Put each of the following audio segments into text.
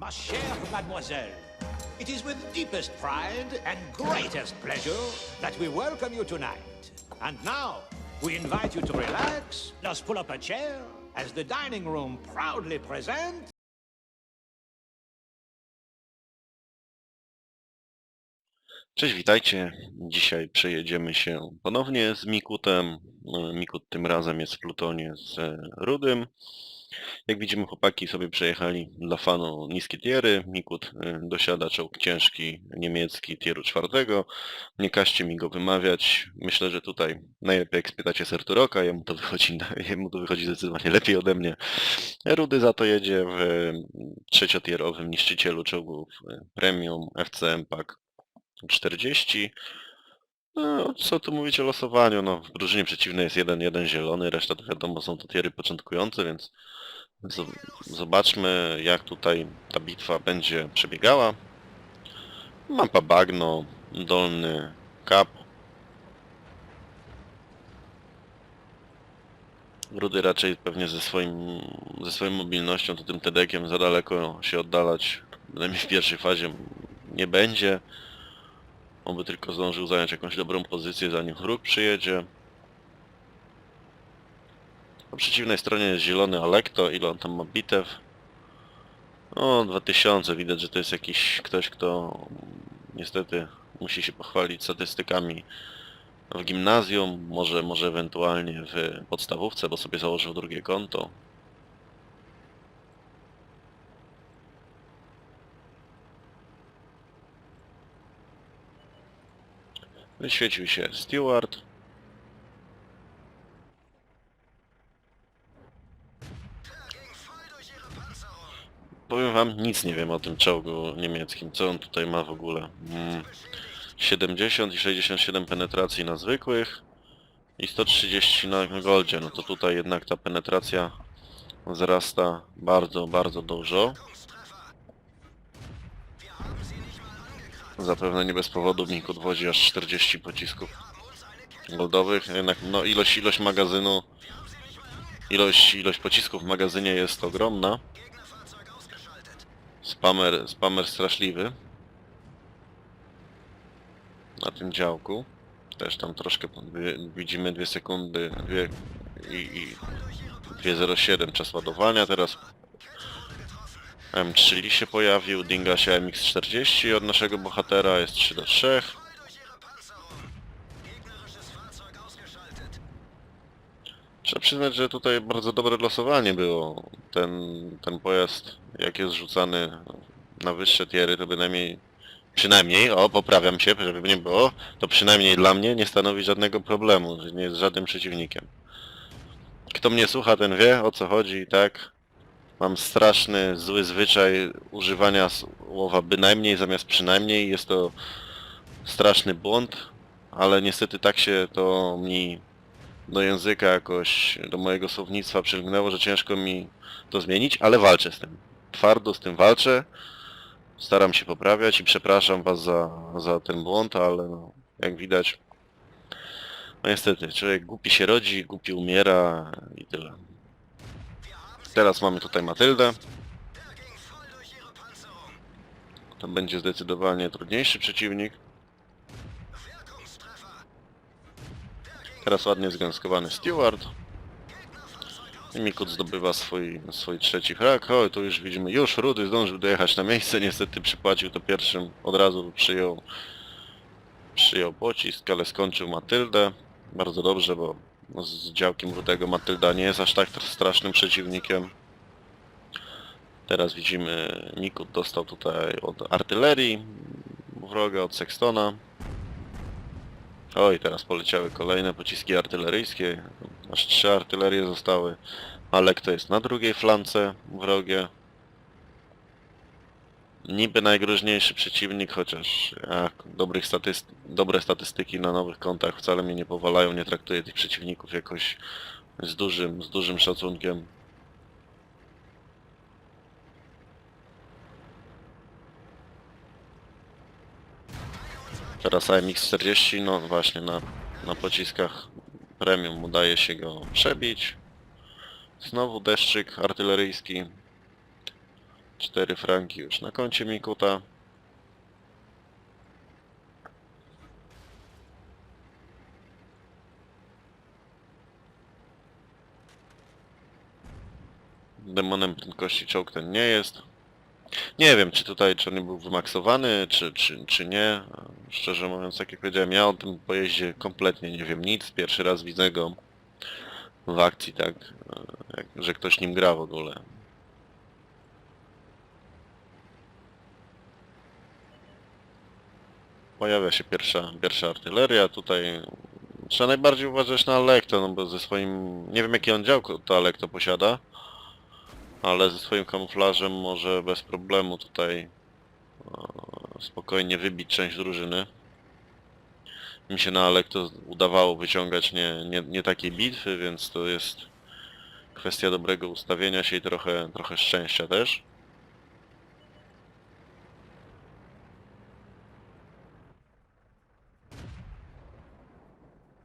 Ma chère mademoiselle, it is with deepest pride and greatest pleasure that we welcome you tonight. And now, we invite you to relax, just pull up a chair, as the dining room proudly presents... Cześć, witajcie. Dzisiaj przejedziemy się ponownie z Mikutem. No, Mikut tym razem jest w plutonie z e, Rudym. Jak widzimy chłopaki sobie przejechali dla fanu niskie tiery. Mikut e, dosiada czołg ciężki niemiecki tieru czwartego. Nie każcie mi go wymawiać. Myślę, że tutaj najlepiej jak spytacie Serturoka, jemu to wychodzi, jemu to wychodzi zdecydowanie lepiej ode mnie. Rudy za to jedzie w trzeciotierowym niszczycielu czołgów e, Premium FCM Pack 40. No, co tu mówić o losowaniu? No, w drużynie przeciwnej jest jeden, jeden zielony, reszta to wiadomo są to tiery początkujące, więc zo- zobaczmy jak tutaj ta bitwa będzie przebiegała. Mapa bagno, dolny kap. Rudy raczej pewnie ze swoim, ze swoją mobilnością, to tym tedekiem za daleko się oddalać, przynajmniej w pierwszej fazie nie będzie. On by tylko zdążył zająć jakąś dobrą pozycję zanim wróg przyjedzie. Po przeciwnej stronie jest zielony Alekto, ile on tam ma bitew? O, 2000, widać, że to jest jakiś ktoś, kto niestety musi się pochwalić statystykami w gimnazjum, może, może ewentualnie w podstawówce, bo sobie założył drugie konto. Wyświecił się Stewart. Powiem wam, nic nie wiem o tym czołgu niemieckim. Co on tutaj ma w ogóle? Mm, 70 i 67 penetracji na zwykłych i 130 na goldzie. No to tutaj jednak ta penetracja wzrasta bardzo, bardzo dużo. Zapewne nie bez powodu Mink odwodzi aż 40 pocisków goldowych. Jednak no ilość, ilość magazynu, ilość, ilość pocisków w magazynie jest ogromna. Spamer, spamer straszliwy. Na tym działku. Też tam troszkę widzimy 2 sekundy dwie, i, i 2.07 czas ładowania. Teraz M3 się pojawił, dinga się MX40 od naszego bohatera, jest 3 do 3. Trzeba przyznać, że tutaj bardzo dobre losowanie było. Ten, ten pojazd, jak jest rzucany na wyższe tiery, to bynajmniej, przynajmniej, o poprawiam się, żeby nie było, to przynajmniej dla mnie nie stanowi żadnego problemu, nie jest żadnym przeciwnikiem. Kto mnie słucha, ten wie o co chodzi, tak? Mam straszny, zły zwyczaj używania słowa bynajmniej zamiast przynajmniej. Jest to straszny błąd, ale niestety tak się to mi do języka jakoś, do mojego słownictwa przylgnęło, że ciężko mi to zmienić, ale walczę z tym. Twardo z tym walczę. Staram się poprawiać i przepraszam was za, za ten błąd, ale no, jak widać, no niestety, człowiek głupi się rodzi, głupi umiera i tyle. Teraz mamy tutaj Matyldę. To będzie zdecydowanie trudniejszy przeciwnik. Teraz ładnie zgęskowany Steward. I Mikut zdobywa swój, swój trzeci hak. O, tu już widzimy, już Rudy zdążył dojechać na miejsce, niestety przypłacił to pierwszym, od razu przyjął, przyjął pocisk, ale skończył Matyldę. Bardzo dobrze, bo z działkiem Rudego Matylda nie jest aż tak strasznym przeciwnikiem. Teraz widzimy, Mikut dostał tutaj od artylerii wroga, od Sextona. Oj, teraz poleciały kolejne pociski artyleryjskie. Aż trzy artylerie zostały. Ale kto jest na drugiej flance wrogie? Niby najgroźniejszy przeciwnik, chociaż jak dobrych statyst dobre statystyki na nowych kontach wcale mnie nie powalają, nie traktuję tych przeciwników jakoś z dużym, z dużym szacunkiem. Teraz AMX-40, no właśnie na, na pociskach premium udaje się go przebić. Znowu deszczyk artyleryjski. Cztery franki już na koncie Mikuta. Demonem prędkości czołg ten nie jest. Nie wiem, czy tutaj, czy on był wymaksowany, czy, czy, czy nie. Szczerze mówiąc, jak jak powiedziałem, ja o tym pojeździe kompletnie nie wiem nic. Pierwszy raz widzę go w akcji, tak, e, że ktoś nim gra w ogóle. Pojawia się pierwsza, pierwsza artyleria, tutaj trzeba najbardziej uważać na Alekto, no bo ze swoim, nie wiem jaki on działko to Alekto posiada, ale ze swoim kamuflażem może bez problemu tutaj e, spokojnie wybić część drużyny. Mi się na Alekto udawało wyciągać nie, nie, nie takie bitwy, więc to jest kwestia dobrego ustawienia się i trochę, trochę szczęścia też.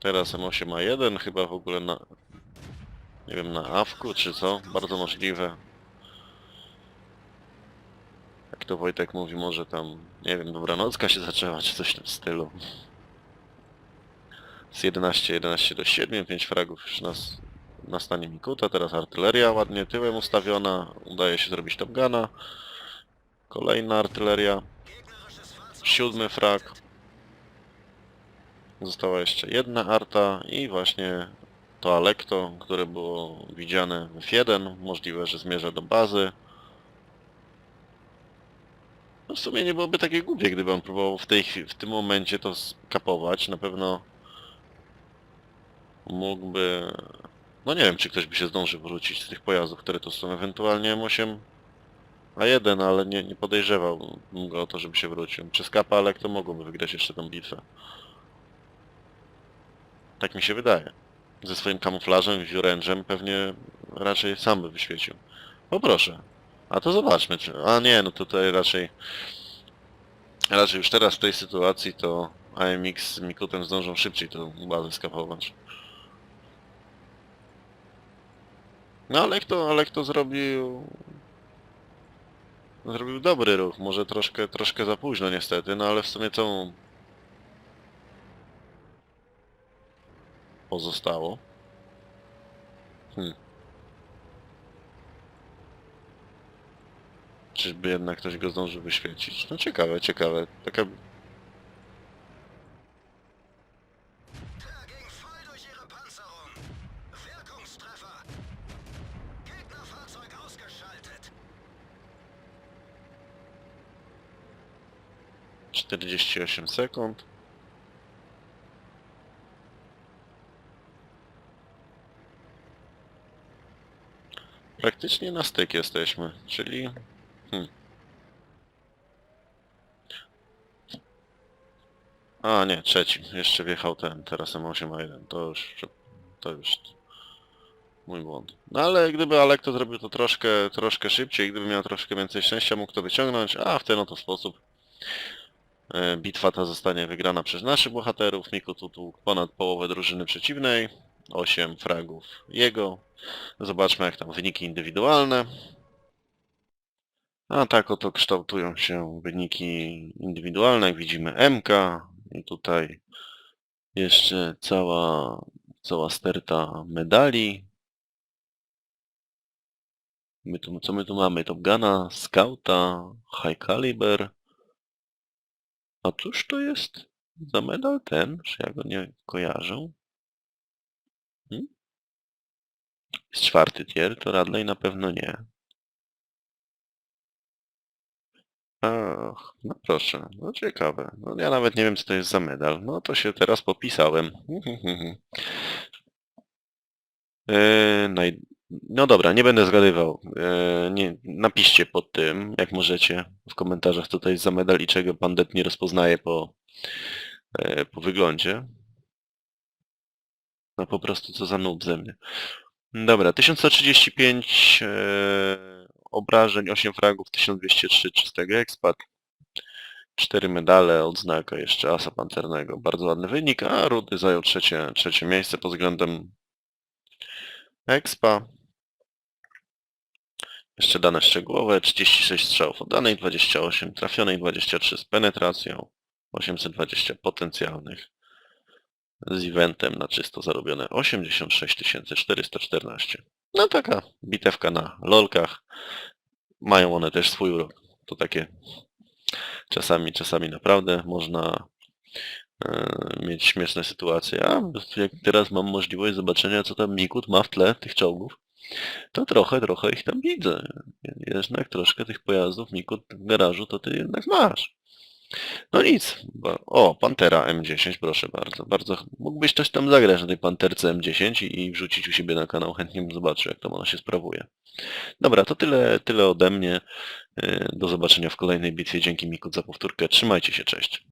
Teraz M8 ma 1 chyba w ogóle na... Nie wiem, na awku czy co? Bardzo możliwe. Jak to Wojtek mówi, może tam, nie wiem, dobranocka się zaczęła, czy coś w tym stylu. Z 11, 11 do 7, 5 fragów już nas, na stanie Mikuta, teraz artyleria ładnie tyłem ustawiona, udaje się zrobić Top Guna. Kolejna artyleria. Siódmy frag. Została jeszcze jedna arta i właśnie to Alekto, które było widziane w F1. Możliwe, że zmierza do bazy. No w sumie nie byłoby takie głupie, gdyby on próbował w, tej, w tym momencie to skapować. Na pewno mógłby... No nie wiem, czy ktoś by się zdążył wrócić z tych pojazdów, które to są. Ewentualnie M8 A1, ale nie, nie podejrzewałbym go o to, żeby się wrócił. Przez kapa, ale kto mogłoby wygrać jeszcze tą bitwę. Tak mi się wydaje. Ze swoim kamuflażem i orężem pewnie raczej sam by wyświecił. Poproszę. A to zobaczmy, czy... A nie, no tutaj raczej... Raczej już teraz w tej sytuacji to AMX z Mikutem zdążą szybciej tą bazę skapować. No ale kto, ale kto zrobił... Zrobił dobry ruch, może troszkę, troszkę za późno niestety, no ale w sumie co pozostało? Hmm. Czyżby jednak ktoś go zdążył wyświecić? No ciekawe, ciekawe. Taka... Gegnerfahrzeug ausgeschaltet. 48 sekund. Praktycznie na styk jesteśmy, czyli... Hmm. A nie, trzeci. Jeszcze wjechał ten, teraz M8A1. To już... To już... Mój błąd. No ale gdyby Alekto zrobił to troszkę, troszkę szybciej, gdyby miał troszkę więcej szczęścia, mógł to wyciągnąć, a w ten oto sposób E, Bitwa ta zostanie wygrana przez naszych bohaterów. Miku tu tłukł ponad połowę drużyny przeciwnej. 8 fragów jego. Zobaczmy jak tam wyniki indywidualne. A tak oto kształtują się wyniki indywidualne. Jak widzimy MK i tutaj jeszcze cała, cała sterta medali. My tu, co my tu mamy? Top Guna, Scouta, High Caliber. A cóż to jest za medal ten? Czy ja go nie kojarzę? Hmm? Czwarty tier, to Radley na pewno nie. Ach, no proszę, no ciekawe. No ja nawet nie wiem co to jest za medal. No to się teraz popisałem. Eee, naj... No dobra, nie będę zgadywał. Eee, nie, napiszcie pod tym, jak możecie, w komentarzach, co to jest za medal i czego pandet nie rozpoznaje po, e, po wyglądzie. No po prostu co za noob ze mnie. Dobra, 1135 e, obrażeń, 8 fragów, 1203 czystego expat. 4 medale, odznaka jeszcze asa pancernego. Bardzo ładny wynik, a Rudy zajął trzecie, trzecie miejsce pod względem expa. Jeszcze dane szczegółowe, 36 strzałów oddanej, 28 trafionej, 23 z penetracją, 820 potencjalnych. Z eventem na czysto zarobione 86 414. No taka bitewka na lolkach. Mają one też swój urok. To takie czasami, czasami naprawdę można e, mieć śmieszne sytuacje. A jak teraz mam możliwość zobaczenia, co tam Mikut ma w tle tych czołgów, to trochę, trochę ich tam widzę. Jednak troszkę tych pojazdów Mikut w garażu to ty jednak masz. No nic. Ba- O, Pantera M10, proszę bardzo. Bardzo mógłbyś coś tam zagrać na tej Panterce M10 i, i wrzucić u siebie na kanał. Chętnie bym zobaczył, jak tam ona się sprawuje. Dobra, to tyle, tyle ode mnie. Yy, Do zobaczenia w kolejnej bitwie. Dzięki Mikut za powtórkę. Trzymajcie się, cześć.